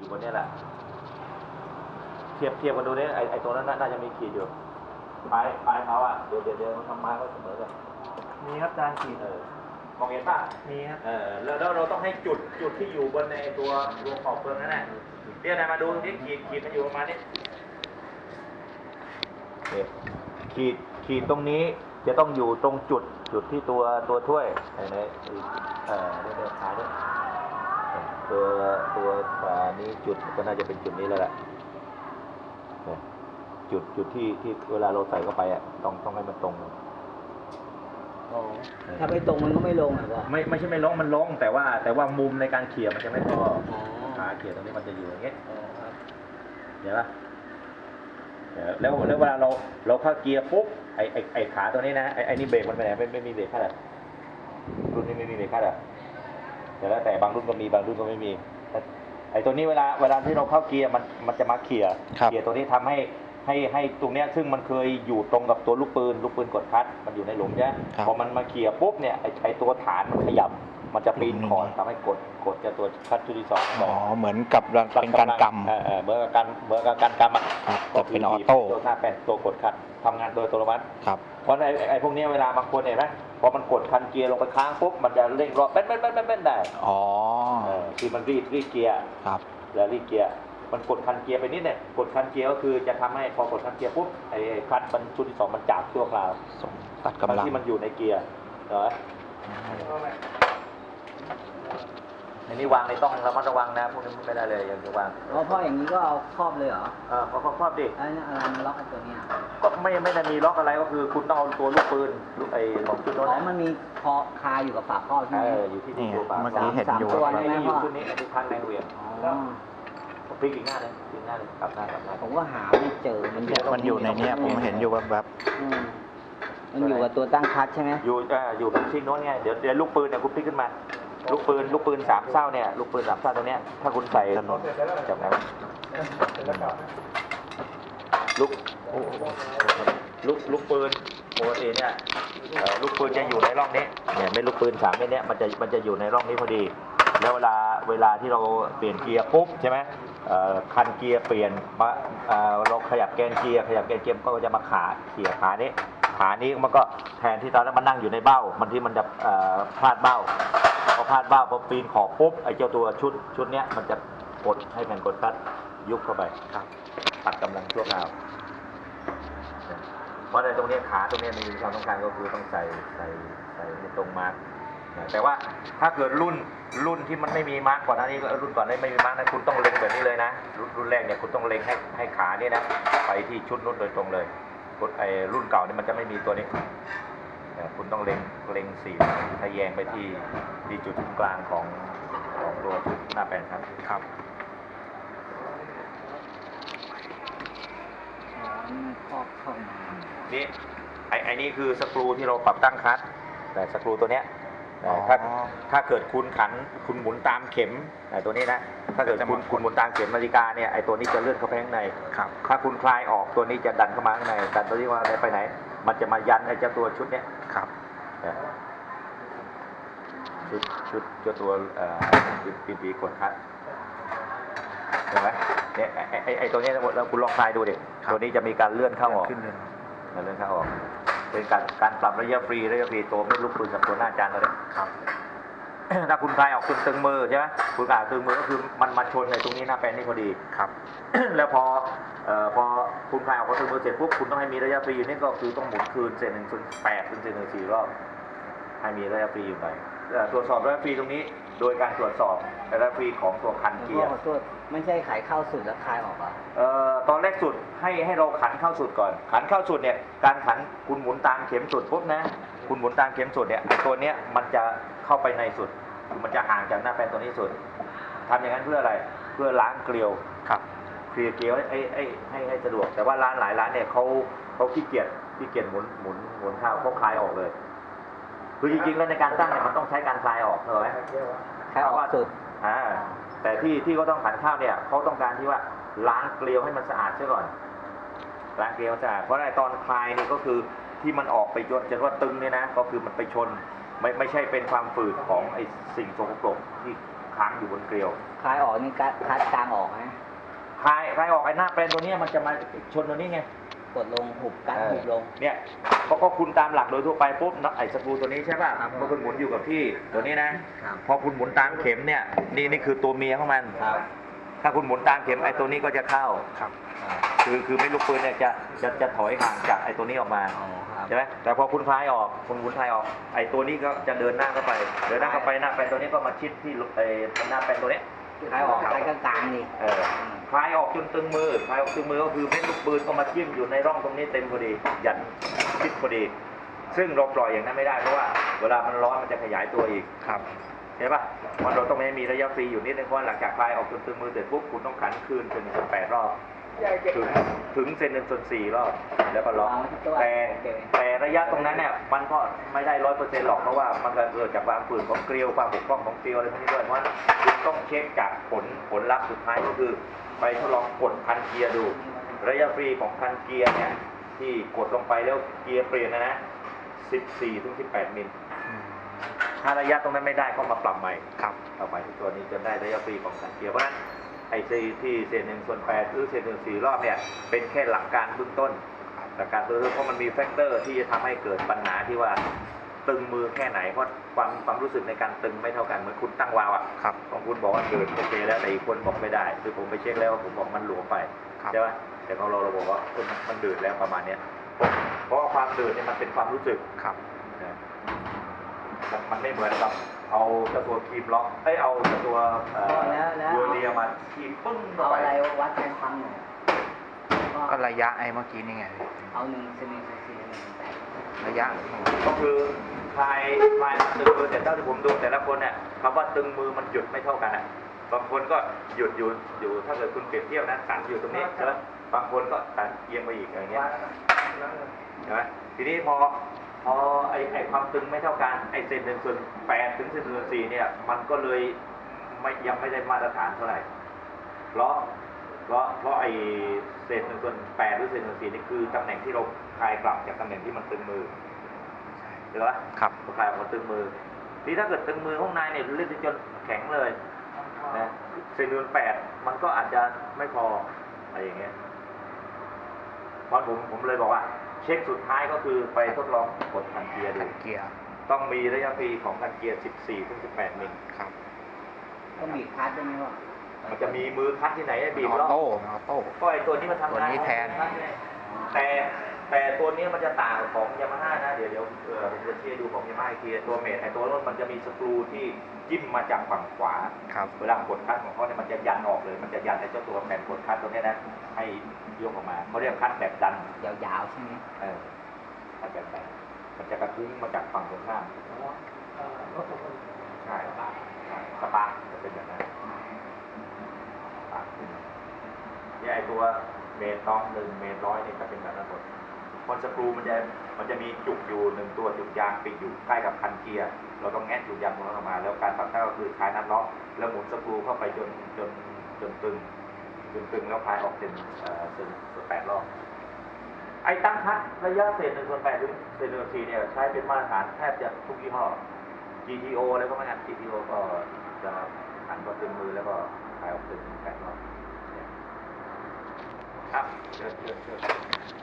อยู่บนเนี้ยแหละ เทียบเทียบกันดูเนี่ยไอไอตัวนั้นน่าน่าจะมีขีดอยู่ปลายปลายเขาอะเดี๋ยวเดี๋ยวเดี๋ยวมันทำมาก็เสมอกันมีครับอาจารย์ขีดเออมองเห็นป่ะมีครับเออแล้วแล้วเราต้องให้จุดจุดที่อยู่บนในตัวตัวขอบเฟืองนั่นแหละเรียกนายมาดูที่ขีดขีดมันอยู่ประมาณนี้เนี่ยขีดขีดตรงนี้จะต้องอยู่ตรงจุดจุดที่ตัวตัวถ้วยไอ้ในเอ่อเนี่ยเนี่ยขาเนี่ยเออ ตัวตัวขานี้จุดก็น่าจะเป็นจุดนี้แล้วแหละเนี่ยจุดจุดที่ที่เวลาเราใส่เข้าไปอะต้องต้องให้มันตรงถ้าไม่ตรงมันก็ไม่ลงอะก็ไม่ไม่ใช่ไม่ลงมันลง แต่ว่า แต่ว่ามุมในการเขี่ยมันจะไม่พออ๋อขาเขี่ยตรงนี้มันจะอยู่อย่างเงี้ยเห็นปะเออแล้วแล้วเวลาเราเราเข้าเกียร์ปุ๊บไอไอไอขาตัวนี้นะไอไอนี่เบรกมันไปไหนไม่ไม่มีเบรกคาดอะรุ่นนี้ไม่มีเบรกคาดอะ แต่แล้วแต่บางรุ่นก็มีบางรุ่นก็ไม่มีแต่ไอตัวนี้เวลาเวลาที่เราเข้าเกียร์มันมันจะมาเขี่ยครับเขี่ยตัวนี้ทำให้ให้ให้ตรงเนี้ยซึ่งมันเคยอยู่ตรงกับตัวลูกปืนลูกปืนกดคัดมันอยู่ในหลุมใช่ไหมครับพอมันมาเขี่ยปุ๊บเนี่ยไอไอตัวฐานมันขยับ มันจะปีนหลุมคอร์ดนี่ทำให้กดกดจะตัวคัดชุดที่สองอ๋อเหมือนกับเป็นการกเออเออเหมือนกับการเหมือนกับการกำอะำครับแต่เป็นออโต้ตัวหน้าแป้นตัวกดคันทำงานโดยอัตโนมัติครับเพราะไอ้ไอ้ไอ้พวกเนี้ยเวลาบางคนเห็นไหม พอมันกดคันเกียร์ลงไปค้างปุ๊บมันจะเร่งรอบเป้นเป้นเป้นเป้นเป้นได้อ๋อเออคือมันรีดรีดเกียร์ครับแล้วรีดเกียร์มันกดคันเกียร์ไปนิดเนี่ยกดคันเกียร์ก็คือจะทำให้พอกดคันเกียร์ปุ๊บไอ้ไอ้คันมันชุดที่สองมันจับชั่วคราวส่งตัดทั้กำลังที่มันอยู่ในเกียร์เหรอ อันนี้วางในต้องระมัดระวังนะพวกนี้ไม่ได้เลยอย่างจะวางอ๋อเพราะอย่างนี้ก็เอาครอบเลยเหรอเออเขาครอบดิไอ้นี่อะไรมันล็อกไอ้ตัวเนี้ยก็ไม่ไม่ได้มีล็อกอะไรก็คือคุณต้องเอาตัวลูกปืนลูกไอ้ของชุดอ๋โน้นอมันมีคอคาอยู่กับฝาครอบใช่เอไหม ออยู่ที่นี่ตัวปากเมื่อกี้เห็นอยู่ สามตัวไอ้ใช่ไหมนี่อยู่พ่อชุดนี้อันนี้ข้างแรงเหวี่ยงอ๋อผมพลิกอีกหน้าเลยพลิกหน้าเลยกลับหน้ากลับหน้า ผมก็หาไม่เจอมันเนี่ยมันอยู่ในเนี้ยผมเห็นอยู่แบบอืมมันอยู่กับตัวตั้งคัดใช่ไหมอยู่เอออยู่กับชิงโน้นไงเดี๋ยวเดี๋ยวลูกปืนเนี่ยคุณพลิกขึ้นมา ลูกปืนลูกปืนสามเศร้าเนี่ยลูกปืนสามเศร้าตัวเนี้ยถ้าคุณใส่ถนนจับไหนลูกลูกลูกปืนปกติเนี่ยลูกปืนจะอยู่ในร่องนี้เนี่ยไม่ลูกปืนสามเม็ดเนี้ยมันจะมันจะอยู่ในร่องนี้พอดี แล้วเวลาเวลาที่เราเปลี่ยนเกียร์ปุ๊บใช่ไหมคันเกียร์เปลี่ยนมาเราขยับแกนเกียร์ขยับแกนเกียร์ก็จะมาขาเขี่ยขานี้ขานี้มันก็แทนที่ตอนนั้นมันนั่งอยู่ในเบ้า มันที่มันจะพลาดเบ้า พอพลาดเบ้าพอปีนขอบปุ๊บไอ้เจ้าตัวชุดชุดเนี้ยมันจะกดให้แผ่นกดคัดยุบเข้าไปครับตัดกำลังชั่วคราว เพราะในตรงเนี้ยขาตรงเนี้ยมีความสำคัญก็คือต้องใส่ใส่ใส่ให้ตรงมาร์กแต่ว่าถ้าเกิดรุ่นรุ่นที่มันไม่มีมาร์กก่อนหน้านี้รุ่นก่อนหนานี้ไม่มีมาร์กนะคุณต้องเล็งแบบนี้เลยนะ รุ่นรุ่นแรกเนี่ยคุณต้องเล็งให้ให้ขาเนี่ยนะไปที่ชุดนู้นโดยตรงเลยกดไอ้รุ่นเก่าเนี่ยมันจะไม่มีตัวนี้ คุณต้องเล็งเล็งสีทะแยงไปที่ที่จุดกลางของของตัวชุดหน้าแปลนครับครับอ๋อนี่มันครอบเข้ามานี่ไอ้ไอ้นี่คือสกรูที่เราปรับตั้งคัดแต่สกรูตัวเนี้ยอ๋อถ้าถ้าเกิดคุณขันคุณหมุนตามเข็มไอ้ตัวนี้นะ ถ้าเกิดคุณคุณหมุนตามเข็มนาฬิกาเนี่ยไอ้ตัวนี้จะเลื่อนเข้าไปข้างในครับถ้าคุณคลายออกตัวนี้จะดันเข้ามาข้างในดันตัวนี้ว่าไปไหน มันจะมายันไอ้เจ้าตัวชุดเนี้ย ครับนะชุดชุดเจ้าตัวเอ่อปีปีปีกดคัดเห็นไหมเนี่ยไอ้ไอ้ไอ้ตัวเนี้ยแล้วคุณลองคลายดูดิครับตัวนี้จะมีการเลื่อนเข้าออกขึ้นเลยเลื่อนเข้าออก เป็นการการปรับระยะฟรีระยะฟรีตัวไม่ลูกปืนกับตัวหน้าจานเราเนี่ยครับ ถ้าคุณคลายออกคุณตึงมือใช่ไหมคุณกาตึงมือก็คือมันมาชนในตรงนี้หน้าแปลนนี่พอดีครับ แล้วพอเอ่อพอคุณคลายออกพอตึงมือเสร็จปุ๊บคุณต้องให้มีระยะฟรีอยู่นี่ก็คือต้องหมุนคืนเศษหนึ่งส่วนแปดถึงเศษหนึ่งสี่รอบให้มีระยะฟรีอยู่ไปเอ่อตรวจสอบระยะฟรีตรงนี้โดยการตรวจสอบระยะฟรีของตัวคันเกียร์ขอโทษไม่ใช่ขายเข้าสุดแล้วคลายออกเหรอะเอ่อตอนแรกสุดให้ให้เราขันเข้าสุดก่อน ขันเข้าสุดเนี่ยการขันคุณหมุนตามเข็มสุดปุ๊บนะคุณหมุนตามเข็มสุดเนี่ยไอ้ตัวเนี้ยมันจะเข้าไปในสุดคือ มันจะห่างจากหน้าแปลนตัวนี้สุดทำอย่างนั้นเพื่ออะไร เพื่อล้างเกลียวครับเคลียร์เกลียวให้ให้ให้ให้สะดวก แต่ว่าร้านหลายร้านเนี่ยเขาเขาขี้เกียจขี้เกียจหมุนหมุนหมุนเข้าเขาคลายออกเลย คือจริงๆแล้วในการตั้งเนี่ยมันต้องใช้การคลายออกเหรอไหมคลายออกสุดอ่าแต่ที่ที่เขาต้องขันข้าวเนี่ยเขาต้องการที่ว่าล้างเกลียวให้มันสะอาดซะก่อนล้างเกลียวสะอาดเพราะในตอนคลายนี่ก็คือที่มันออกไปจนจนว่าตึงเนี่ยนะ ก็คือมันไปชน ไม่ไม่ใช่เป็นความฝืดของไอ้สิ่งสกปรกที่คค้างอยู่บนเกลียวคลายออกนี่กัดคัดกลางออกนะคลายคลายออกไอ้หน้าแปลนตัวเนี้ยมันจะมาชนตัวนี้ไงกดลงหุบกัดเออหุบลง เนี่ยเพราะก็คุณตามหลักโดยทั่วไปปุ๊บเนาะไอ้สกรูตัวนี้ใช่ป่ะครับพอคุณหมุนอยู่กับที่ตัวนี้นะ ครับ พอคุณหมุนตามเข็มเนี่ยนี่นี่คือตัวเมียของมัน ครับ ถ้าคุณหมุนตามเข็มไอ้ตัวนี้ก็จะเข้า ครับ คือคือไม่ลูกปืนเนี่ยจะจะจะถอยห่างจากไอ้ตัวนี้ออกมาอ๋อครับ ใช่ไหมแต่พอคุณคลายออกคุณหมุนคลายออก ไอ้ตัวนี้ก็จะเดินหน้าเข้าไป เดินหน้าเข้าไปหน้าแปลนตัวนี้ก็มาชิดที่ไอ้หน้าแปลนตัวนี้คลายออกคลายกลางๆนี่เออคลายออกจนตึงมือคลายออกตึงมือก็คือเม็ดลูกปืนก็มาจิ้มอยู่ในร่องตรงนี้เต็มพอดียันชิดพอดี ซึ่งเราปล่อยอย่างนั้นไม่ได้เพราะว่าเวลามันร้อนมันจะขยายตัวอีก ครับ ใช่ปะมันเราต้องไม่มีระยะฟรีอยู่นิดนึงเพราะหลังจากคลายออกจนตึงมือเสร็จปุ๊บคุณต้องขันคืนเป็นสิบแปดรอบ ถึงถึงเซนหนึ่งส่วนสี่รอบแล้วก็ล็อกวางไว้ที่ตัวแต่โอเคแต่ระยะตรงนั้นเนี่ยมันก็ไม่ได้ร้อยเปอร์เซ็นต์หรอกเพราะว่ามันก็เกิดจากความฝืนของเกลียวความบกพร่องของเกลียวอะไรพวกนี้ด้วยเพราะฉะนั้นคุณต้องเช็คจากผลผลลัพธ์สุดท้ายก็คือ ไปทดลองกดคันเกียร์ดู ระยะฟรีของคันเกียร์เนี่ยที่กดลงไปแล้วเกียร์เปลี่ยนนะนะ14ถึง18มิลถ้าระยะตรงนั้นไม่ได้ก็มาปรับใหม่ครับปรับใหม่ที่ตัวนี้จนได้ระยะฟรีของคันเกียร์เพราะฉะนั้น ไอ้ซีที่เศษหนึ่งส่วนแปดหรือเศษหนึ่งสี่รอบเนี่ยเป็นแค่หลักการเบื้องต้นหลักการเบื้องต้นเพราะมันมีแฟกเตอร์ที่จะทำให้เกิดปัญหาที่ว่าตึงมือแค่ไหนเพราะความความรู้สึกในการตึงไม่เท่ากันเหมือนคุณตั้งวาล์วอะครับของคุณบอกว่าเกิดโอเคแล้วแต่อีกคนบอกไม่ได้คือผมไปเช็คแล้วผมบอกมันหลวมไปครับใช่ไหมแต่ของเราเราบอกว่าเออมันมันเดือดแล้วประมาณเนี้ยเพราะว่าความเดือดเนี่ยมันเป็นความรู้สึกครับนะมันมันไม่เหมือนกับ เอาเจ้าตัวครีมล็อกเอ้ยเอาเจ้าตัวเอ่อแล้วแล้วยูเรียมาครีมปึ้งเข้าเอาไปอะไรวัดแรงความหน่อยก็ก็ระยะไอ้เมื่อกี้นี่ไงเอาหนึ่งเซนหนึ่งเซนสี่หนึ่งแปดระยะก็คือคลายคลายตึงมือแต่เท่าที่ผมดูแต่ละคนเนี่ยคำว่าตึงมือมันหยุดไม่เท่ากันอะบางคนก็หยุดอยู่อยู่ถ้าเกิดคุณเปรียบเทียบนะสันอยู่ตรงนี้ใช่ไหมบางคนก็สันเอียงไปอีกอย่างเงี้ย ใช่ไหมทีนี้พอ พอไอไอความตึงไม่เท่ากันไอเซนหนึ่งส่วนแปดถึงเซนหนึ่งส่วนสี่เนี่ย มันก็เลยไม่ยังไม่ได้มาตรฐานเท่าไหร่เพราะเพราะเพราะไอเศษหนึ่งส่วนแปดหรือเศษหนึ่งส่วนสี่นี่คือตำแหน่งที่เราคลายกลับจากตำแหน่งที่มันตึงมือเห็นไหมครับเราคลายออกมาตึงมือทีถ้าเกิดตึงมือข้างในเนี่ยเล่นจนแข็งเลยนะเศษหนึ่งส่วนแปดมันก็อาจจะไม่พออะไรอย่างเงี้ยเพราะผมผมเลยบอกว่าเช็คสุดท้ายก็คือไปทดลองกดคันเกียร์ดูขันเกียร์ต้องมีระยะฟรีของคันเกียร์ 14ถึง18มิลครับก็บีบคัดด้วยไหมว่ามันจะมีมือคัดที่ไหนให้บีบออล็อกโต้ออโต้ก็ไอตัวนี้มันทำตัวงานนี้แทนแต่ แต่ตัวนี้มันจะต่างของยามาฮ่านะ เดี๋ยวเดี๋ยวเออผมจะเชียร์ดูของยามาฮ่าอีกทีตัวเมทไอตัวนู้นมันจะมีสกรูที่จิ้มมาจากฝั่งขวา ครับ เวลากดคัดของเขาเนี่ยมันจะยันออกเลย มันจะยันไอเจ้าตัวแผ่นกดคัดตัวเนี้ยนะ ให้ยกออกมาเขาเรียกคัดแบบดัน ยาวๆใช่ไหมเออคัดแบบดันมันจะกระทุ้งมาจากฝั่งตรงข้ามใช่ใช่สปาร์คจะเป็นแบบนั้นสปาร์คขึ้นเนี่ยไอตัวเมตรต้องหนึ่งเมตรร้อยเนี่ยจะเป็นแบบนั้นหมดค อนสกรูมันจะมันจะมีจุกอยู่หนึ่งตัวจุกยางปิดอยู่ใกล้กับคันเกียร์เราต้องแงะจุกยางตรงนั้นออกมา แล้วการปรับท่าก็คือใช้นัดล็อกแล้วหมุนสกรูเข้าไปจนจนจนตึงจนตึงแล้วคลายออกเป็นเอ่อเป็นส่วนแปดรอบไอ้ตั้งคัดระยะเศษหนึ่งส่วนแปดถึงเศษหนึ่งสี่เนี่ยใช้เป็นมาตรฐานแทบจะทุกยี่ห้อ GTO แล้วก็ไม่งั้น GTO ก็จะหันก็ตึงมือแล้วก็ขายออกตึงแปดรอบครับเชิญเชิญเชิญ